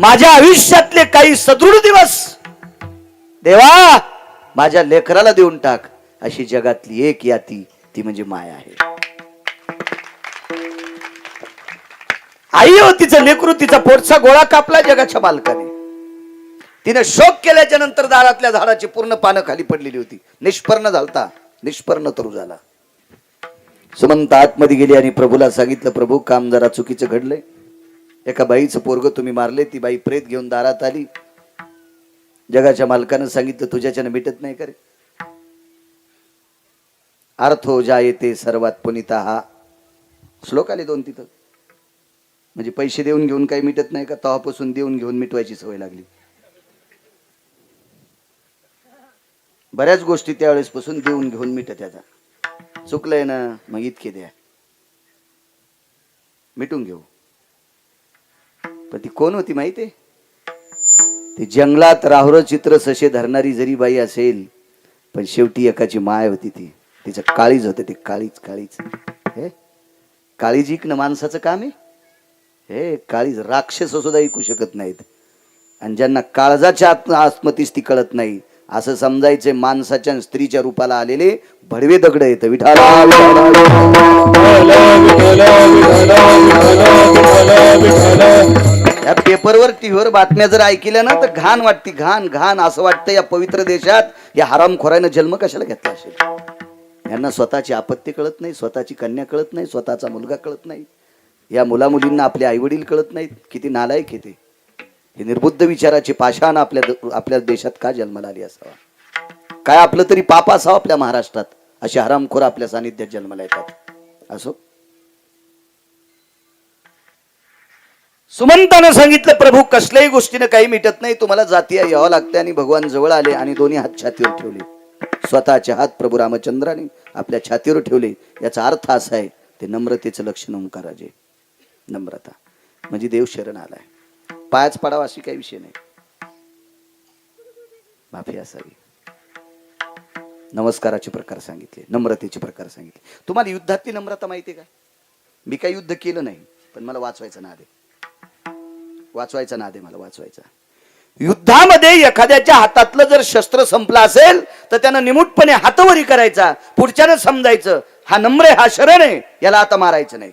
माझ्या आयुष्यातले काही सदृढ दिवस. देवा माझ्या लेकराला देऊन टाक. अशी जगातली एक याती ती म्हणजे माया आहे. आई हो तिचं लेकरू तिचा पोटचा गोळा कापला जगाच्या मालकाने. तिने शोक केल्याच्यानंतर दारातल्या झाडाची पूर्ण पानं खाली पडलेली होती. निष्पर्ण झालता. निष्पर्ण तरू झाला. सुमंत आतमध्ये गेली आणि प्रभूला सांगितलं प्रभू काम जरा चुकीचं घडलंय. एका बाईचं पोरग तुम्ही मारले ती बाई प्रेत घेऊन दारात आली. जगाच्या मालकानं सांगितलं तुझ्याच्यानं मिटत नाही करे. अर्थो हो जायते सर्वात पुनिता हा. श्लोक आले दोन तिथं. म्हणजे पैसे देऊन घेऊन काही मिटत नाही का? तवापासून देऊन घेऊन मिटवायची सवय लागली. बऱ्याच गोष्टी त्यावेळेस पासून देऊन घेऊन मिटत त्याचा चुकलंय ना मग इतके द्या. मिटून घेऊ. पण ती कोण होती माहितीये? ती जंगलात राहुर चित्र सशे धरणारी जरी बाई असेल पण शेवटी एकाची माय होती ती. तिचं काळीज होते ते काळीच काळीच हे? काळीज इकणं माणसाचं काम आहे? हे काळीज राक्षस सुद्धा ऐकू शकत नाहीत. आणि ज्यांना काळजाच्या आत्म आत्मतीस ती कळत नाही असं समजायचे माणसाच्या आणि स्त्रीच्या रूपाला आलेले भडवे दगड येत विठाला या पेपरवर टीव्हीवर बातम्या जर ऐकल्या ना तर घाण वाटते घाण घाण असं वाटतं या पवित्र देशात. या हरामखोरानं जन्म कशाला घेतला असेल? यांना स्वतःची आपत्ती कळत नाही स्वतःची कन्या कळत नाही स्वतःचा मुलगा कळत नाही. या मुला मुलींना आपले आई वडील कळत नाहीत. किती नालायक येते हे निर्बुद्ध विचाराची पाषाण आपल्या आपल्या देशात का जन्माला आली असावा? काय आपलं तरी पाप असावं आपल्या महाराष्ट्रात? असे हरामखोर आपल्या सानिध्यात जन्माला येतात. असो? सुमंतानं सांगितलं प्रभू कसल्याही गोष्टीनं काही मिटत नाही. तुम्हाला जाती यावं लागते आणि भगवान जवळ आले आणि दोन्ही हात छातीवर ठेवले. स्वतःचे हात प्रभू रामचंद्राने आपल्या छातीवर ठेवले. याचा अर्थ असा आहे ते नम्रतेचं लक्षण ओंकाराजे नम्रता. म्हणजे देव शरण आलाय. पायाच पडावा अशी काही विषय नाही. माफी असावी. नमस्काराचे प्रकार सांगितले नम्रतेचे प्रकार सांगितले. तुम्हाला युद्धातली नम्रता माहिती आहे का? मी काही युद्ध केलं नाही पण मला वाचवायचं ना आधी वाचवायचा नाद आहे मला वाचवायचा. युद्धामध्ये एखाद्याच्या हातातलं जर शस्त्र संपलं असेल तर त्यानं निमूटपणे हातवरी करायचा पुढच्यानं समजायचं हा नम्र आहे हा शरण आहे याला आता मारायचं नाही.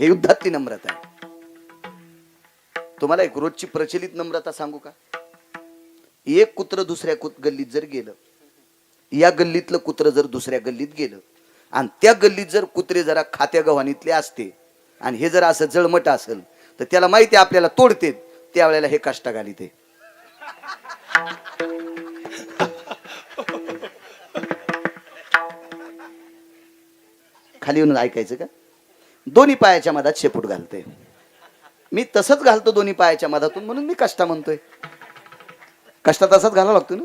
हे युद्धातली नम्रता आहे. तुम्हाला एक रोजची प्रचलित नम्रता सांगू का? एक कुत्र दुसऱ्या कुत गल्लीत जर गेलं या गल्लीतलं कुत्र जर दुसऱ्या गल्लीत गेलं आणि त्या गल्लीत जर कुत्रे जरा खात्या गव्हाणीतले असते आणि हे जर असं जळमट असेल तर त्याला माहिती आपल्याला तोडते. त्यावेळेला हे कष्ट घाली ते खाली येऊन ऐकायचं का? दोन्ही पायाच्या मधात शेपूट घालते. मी तसंच घालतो दोन्ही पायाच्या मधातून म्हणून मी कष्टा म्हणतोय. कष्टा तसाच घालावा लागतो ना?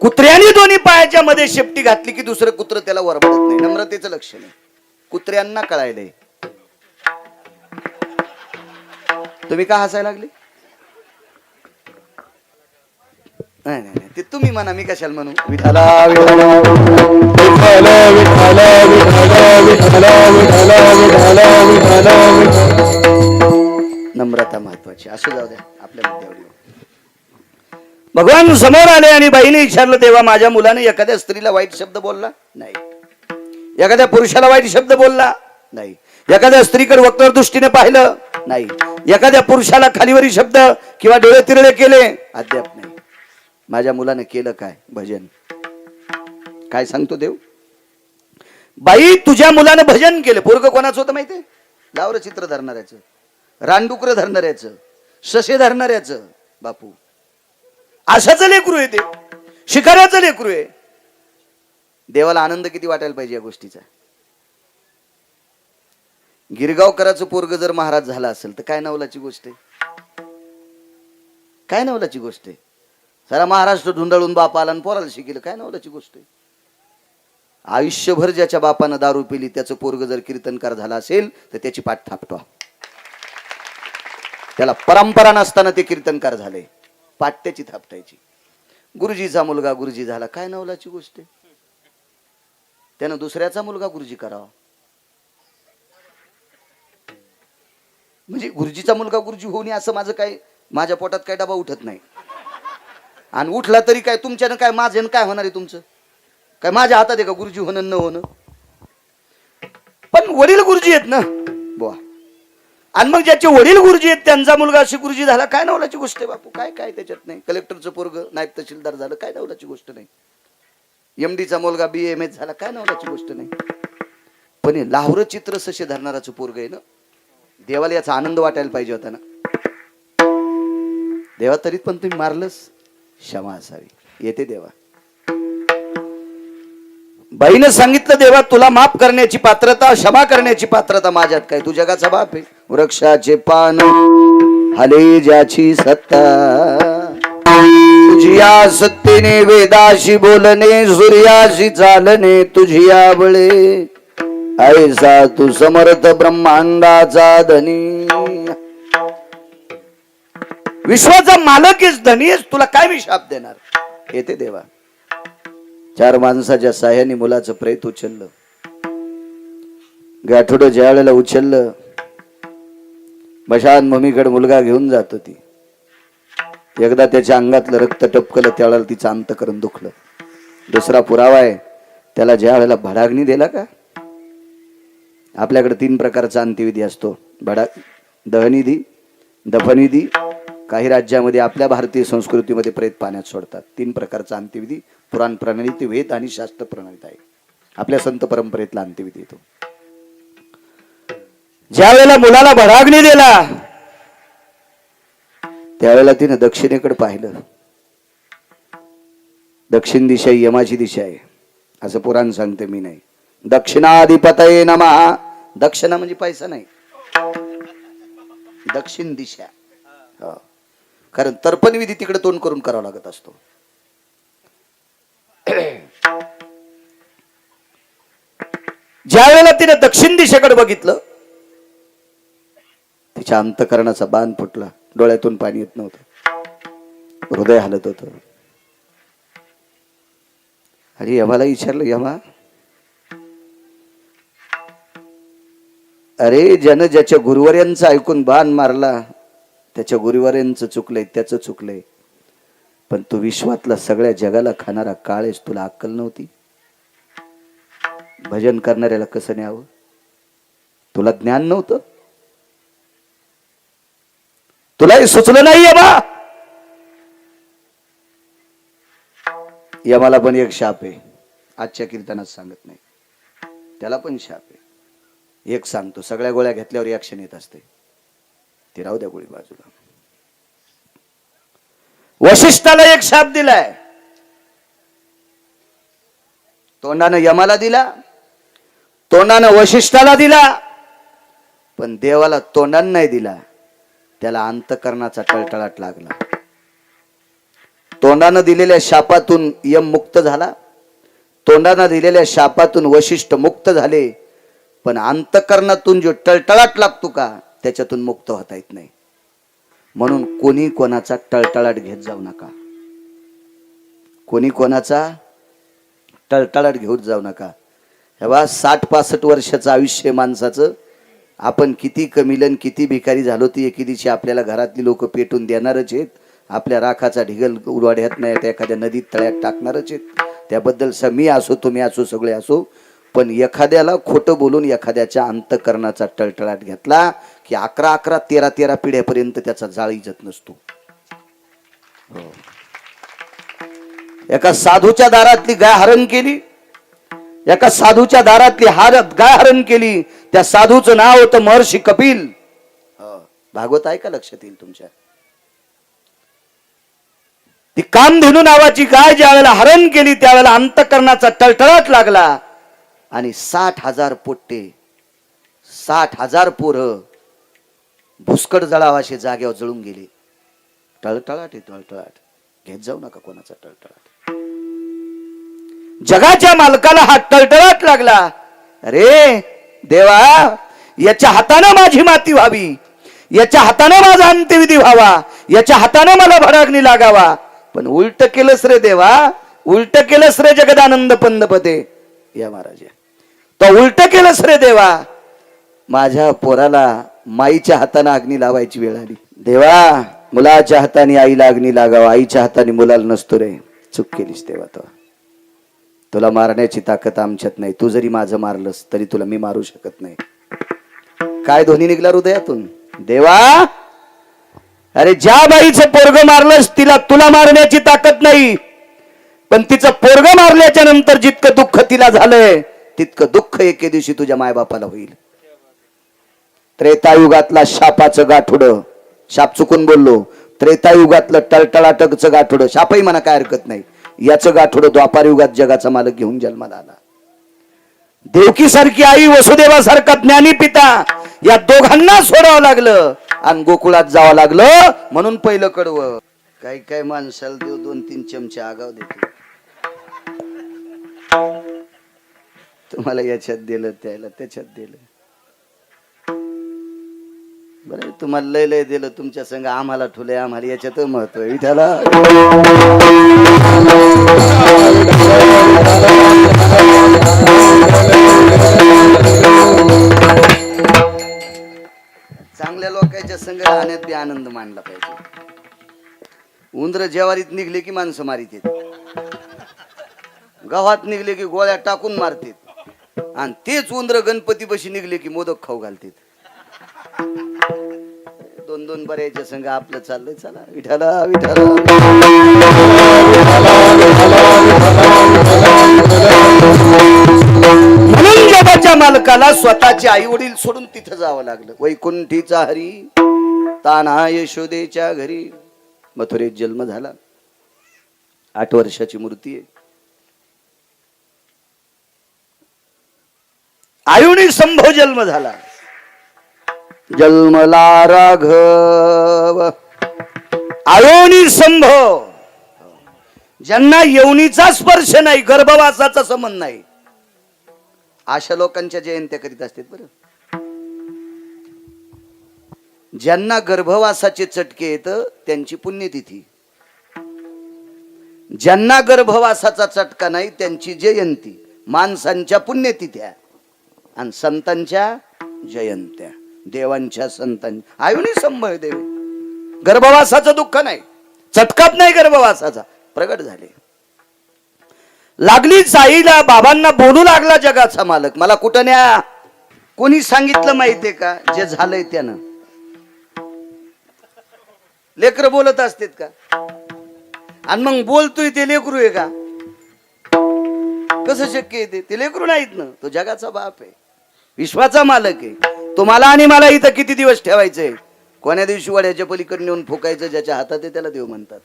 कुत्र्याने दोन्ही पायाच्या मध्ये शेपटी घातली की दुसरं कुत्र त्याला वरबडत नाही. नम्रतेचं लक्ष नाही कुत्र्यांना कळायलंय. तुम्ही का हसायला लागले? नाही नाही नाही. ते तुम्ही म्हणा मी कशाला म्हणू? विठाला विठाला नम्रता महत्वाची. असू जाऊ द्या आपल्या मुद्द्यावर येऊ. भगवान समोर आले आणि बाईने विचारलं तेव्हा माझ्या मुलाने एखाद्या स्त्रीला वाईट शब्द बोलला? नाही. एखाद्या पुरुषाला वाईट शब्द बोलला? नाही. एखाद्या स्त्रीकडे वक्र दृष्टीने पाहिलं? नाही. एखाद्या पुरुषाला खालीवरी शब्द किंवा डोळे तिरळे केले? अद्याप नाही. माझ्या मुलाने केलं काय? भजन. काय सांगतो देव? बाई तुझ्या मुलाने भजन केलं. पोरग कोणाचं होतं माहितीये? लावर चित्र धरणाऱ्याचं. रानडुकर धरणाऱ्याचं. ससे धरणाऱ्याचं. बापू. आशाचं लेकरू आहे ते. शिकाऱ्याचं लेकरू आहे. देवाला आनंद किती वाटायला पाहिजे या गोष्टीचा? गिरगावकराचं पोरग जर महाराज झाला असेल तर काय नवलाची गोष्ट आहे? काय नवलाची गोष्ट आहे? सारा महाराष्ट्र धुंदळून बाप आला आणि पोराला शिकेल काय नवलाची गोष्ट आहे? आयुष्यभर ज्याच्या बापानं दारू पिली त्याचं पोरग जर कीर्तनकार झाला असेल तर त्याची पाठ थापटवा. त्याला परंपरा नसताना ते कीर्तनकार झाले. पाठ त्याची थापटायची. गुरुजीचा मुलगा गुरुजी झाला काय नवलाची गोष्ट आहे? त्यानं दुसऱ्याचा मुलगा गुरुजी करावा. म्हणजे गुरुजीचा मुलगा गुरुजी होऊ नये असं माझं काय माझ्या पोटात काय डबा उठत नाही. आणि उठला तरी काय तुमच्यानं काय माझ्यानं काय होणार आहे तुमचं? काय माझ्या हातात आहे का गुरुजी होणं न होणं? पण वडील गुरुजी आहेत ना? बुवा. आणि मग ज्याचे वडील गुरुजी आहेत त्यांचा मुलगा अशी गुरुजी झाला काय नवलाची गोष्ट आहे बापू? काय काय त्याच्यात नाही? कलेक्टरचं पोरग नायब तहसीलदार झालं काय नवलाची गोष्ट नाही? एमडीचा मुलगा बी एम एस झाला काय नवलाची गोष्ट नाही? पण हे लाहोर चित्र सशे धरणाराचं पोरग आहे ना? देवाला याचा आनंद वाटायला पाहिजे होता ना. देवा तरी पण तुम्ही मारलंस? क्षमा असावी. येते देवा. बाईनं सांगितलं देवा तुला माफ करण्याची पात्रता क्षमा करण्याची पात्रता माझ्यात काय? तू जगाचा बाप आहे. वृक्षाचे पान हले ज्याची सत्ता. तुझी या सत्तेने वेदाशी बोलणे सूर्याशी चालणे तुझी बळे ऐसा तू समर्थ ब्रह्मांडाचा धनी. विश्वाचा मालक धनी आहेस तुला काय मी शाप देणार? येते देवा. चार माणसाच्या साह्याने मुलाचं प्रेत उचललं. गाठोडं ज्या वेळेला उचललं मशान मम्मीकडे मुलगा घेऊन जात होती. एकदा त्याच्या अंगातलं रक्त टपकलं त्यावेळेला तिचं अंत करून दुखलं. दुसरा पुरावा आहे त्याला ज्या वेळेला भडागणी दिला का? आपल्याकडे तीन प्रकारचा अंत्यविधी असतो. भडा दहनिधी दफनिधी काही राज्यामध्ये आपल्या भारतीय संस्कृतीमध्ये प्रेत पाण्यात सोडतात. तीन प्रकारचा अंत्यविधी पुराण प्रणाली वेद आणि शास्त्र प्रणालीत आहे. आपल्या संत परंपरेतला अंत्यविधी येतो. ज्या वेळेला मुलाला भडागणी दिला त्यावेळेला तिने दक्षिणेकडे पाहिलं. दक्षिण दिशा ही यमाची दिशा आहे. असं पुराण सांगते मी नाही. दक्षिणाधिपतये नमा. दक्षिणा म्हणजे पैसा नाही. दक्षिण दिशा. कारण तर्पण विधी तिकडे तोंड करून करावा लागत असतो. ज्या वेळेला तिने दक्षिण दिशेकडे बघितलं तिच्या अंतकरणाचा बाण फुटला. डोळ्यातून पाणी येत नव्हतं. हृदय हलत होत. आणि यमाला विचारलं यमा अरे ज्यानं ज्याच्या गुरुवर्यांचं ऐकून बाण मारला त्याच्या गुरुवर्यांचं चुकलंय त्याचं चुकलंय. पण तू विश्वातला सगळ्या जगाला खाणारा काळेस तुला अक्कल नव्हती. भजन करणाऱ्याला कसं न्यावं? तुला ज्ञान नव्हतं? तुला हे सुचलं नाही यमा! यमाला पण एक शाप आहे. आजच्या कीर्तनात सांगत नाही. त्याला पण शाप आहे. एक सांगतो सगळ्या गोळ्या घेतल्यावर रिॲक्शन येत असते. ती राहू द्या गोळी बाजूला. वशिष्ठाला एक शाप दिलाय. तोंडानं यमाला दिला तोंडानं वशिष्ठाला दिला पण देवाला तोंडानं नाही दिला. त्याला अंतकरणाचा टळटळाट लागला. तोंडानं दिलेल्या शापातून यम मुक्त झाला. तोंडानं दिलेल्या शापातून वशिष्ठ मुक्त झाले. पण अंतकरणातून जो टळटळाट लागतो का त्याच्यातून मुक्त होता येत नाही. म्हणून कोणी कोणाचा टळटळाट घेत जाऊ नका. कोणी कोणाचा टळटळाट घेऊन जाऊ नका. तेव्हा साठ पासष्ट वर्षाचं आयुष्य माणसाचं आपण किती कमिलन किती भिकारी झालो ती एके दिवशी आपल्याला घरातली लोक पेटून देणारच आहेत. आपल्या राखाचा ढिगल उडवाड्यात नाही तर एखाद्या नदीत तळ्यात टाकणारच आहेत. त्याबद्दल स मी असो तुम्ही असो सगळे असो पण एखाद्याला खोटं बोलून एखाद्याच्या अंतकरणाचा टळटळाट घेतला की अकरा अकरा तेरा तेरा पिढ्यापर्यंत त्याचा जाळ इजत नसतो. हो. एका साधूच्या दारातली गाय हरण केली. एका साधूच्या दारातली हार गाय हरण केली. त्या साधूचं नाव होतं महर्षी कपिल. हो. भागवत आहे का लक्षात येईल तुमच्या? ती कामधेनू नावाची गाय ज्या वेळेला हरण केली त्यावेळेला अंतकरणाचा टळटळाट लागला. आणि साठ हजार पोट्टे साठ हजार पोरं भुसकट जळावाशे जाग्यावर जळून गेले. टळटळाट आहे टळटळाट घेत जाऊ नका कोणाचा टळटळाट जगाच्या मालकाला हा टळटळाट लागला. अरे देवा याच्या हातानं माझी माती व्हावी. याच्या हातानं माझा अंत्यविधी व्हावा. याच्या हातानं मला भडागणी लागावा. पण उलट केलंस रे देवा उलट केलंस रे जगदानंद पंदपते या महाराज तो उलट केलंस रे देवा. माझ्या पोराला माईच्या हाताने अग्नी लावायची वेळ आली. देवा मुलाच्या हाताने आईला अग्नी लागावा. आईच्या हाताने मुलाला नसतो रे. चूक केलीस तेव्हा तो. तुला मारण्याची ताकद आमच्यात नाही. तू जरी माझं मारलंस तरी तुला मी मारू शकत नाही. काय ध्वनी निघला हृदयातून? देवा! अरे ज्या बाईचं पोरग मारलंस तिला तुला मारण्याची ताकद नाही. पण तिचं पोरग मारल्याच्या नंतर जितकं दुःख तिला झालंय तितकं दुःख एके दिवशी तुझ्या मायबापाला होईल. त्रेतायुगातला शापाचं गाठोड. शाप चुकून बोललो. त्रेतायुगातलं टळटळाटकचं गाठोडं. शापही म्हणा काय हरकत नाही. याचं गाठुड द्वापारयुगात जगाचा मालक घेऊन जन्माला आला. देवकी सारखी आई वसुदेवासारखा ज्ञानी पिता या दोघांना सोडावं लागलं आणि गोकुळात जावं लागलं म्हणून पहिलं कडवं. काही काही माणसाला देव दोन तीन चमचे आगाव देतो तुम्हाला याच्यात दिलं त्याला त्याच्यात दिलं. बरं तुम्हाला लय लय दिलं तुमच्या संग आम्हाला ठुले आम्हाला याच्यात महत्त्व आहे. चांगल्या लोकांच्या संघ राहण्यात बी आनंद मानला पाहिजे. उंदर जेवारीत निघले की माणसं मारित गव्हात निघले की गोळ्या टाकून मारतात. आणि तेच उंदर गणपती बशी निघले की मोदक खाऊ घालतील. दोन दोन बऱ्याच्या संघ आपलं चाललंय चला विठाला विठाला म्हणून जगाच्या मालकाला स्वतःचे आई वडील सोडून तिथं जावं लागलं. वैकुंठीचा हरी ताना यशोदेच्या घरी. मथुरेत जन्म झाला. आठ वर्षाची मूर्ती आहे. आयुनी संभव जन्म झाला. जन्मला राघव. आयोनी संभव. ज्यांना यवनीचा स्पर्श नाही गर्भवासाचा संबंध नाही. अशा लोकांच्या जयंत्या करीत असतात बरं. ज्यांना गर्भवासाचे चटके येत त्यांची पुण्यतिथी. ज्यांना गर्भवासाचा चटका नाही त्यांची जयंती. माणसांच्या पुण्यतिथ्या. आणि संतांच्या जयंत्या देवांच्या संतांच्या. आयुनी संभय देवे. गर्भवासाचं दुःख नाही. चटकात नाही गर्भवासाचा. प्रगट झाले. लागली साईला बाबांना बोलू लागला जगाचा मालक. मला कुठं न्या? कोणी सांगितलं माहितीये का? जे झालंय त्यानं. लेकर बोलत असतात का? आणि मग बोलतोय ते लेकरू आहे का? कसं शक्य आहे ते? ते लेकरू नाहीत ना. तो जगाचा बाप आहे. विश्वाचा मालक आहे. तुम्हाला आणि मला इथं किती दिवस ठेवायचंय? कोण्या दिवशी वड्याच्या पलीकडे नेऊन फुकायचं ज्याच्या हातात आहे त्याला देव म्हणतात.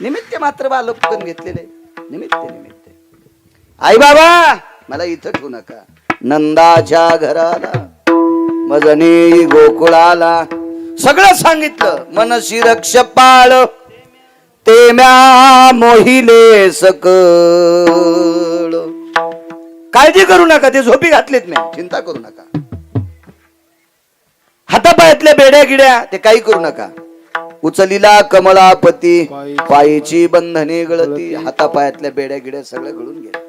निमित्त मात्र बालपण घेतलेले निमित्त निमित्त. आई बाबा मला इथं ठेवू नका. नंदाच्या घराला मजनी गोकुळाला सगळं सांगितलं. मनशी रक्ष पाळ ते म्या मोहिले सक काळजी करू नका ते झोपी घातलेत मी. चिंता करू नका. हातापायातल्या बेड्या गिड्या ते काही करू नका. उचलीला कमलापती पायीची बंधने गळती हातापायातल्या बेड्या गिड्या सगळ्या गळून गेल्या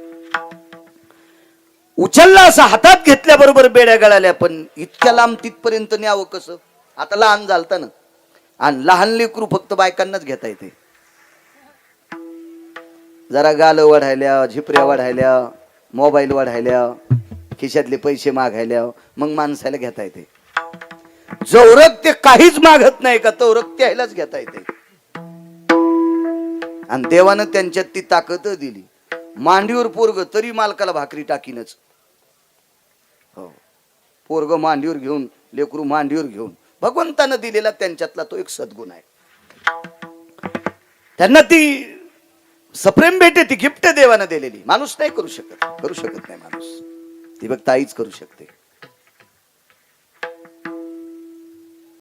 उचलला असं हातात घेतल्याबरोबर बेड्या गळाल्या पण इतक्या लांब तिथपर्यंत न्यावं कसं? आता लहान झालता ना आणि लहान लेकरू फक्त बायकांनाच घेता येते. जरा गाल वाढायल्या झिपऱ्या वाढायल्या मोबाईल वाढायल्या खिशातले पैसे मागायल्या मग माणसाला घेता येते. जवरक ते काहीच मागत नाही का तवरक त्यालाच घेता येते. आणि देवानं त्यांच्यात ती ताकद दिली. मांडीवर पोरग तरी मालकाला भाकरी टाकीनच. हो. पोरग मांडीवर घेऊन लेकरू मांडीवर घेऊन भगवंतानं दिलेला त्यांच्यातला तो एक सद्गुण आहे. त्यांना ती सप्रेम भेटे ती गिफ्ट देवानं दिलेली. माणूस नाही करू शकत. करू शकत नाही माणूस. ती फक्त आईच करू शकते.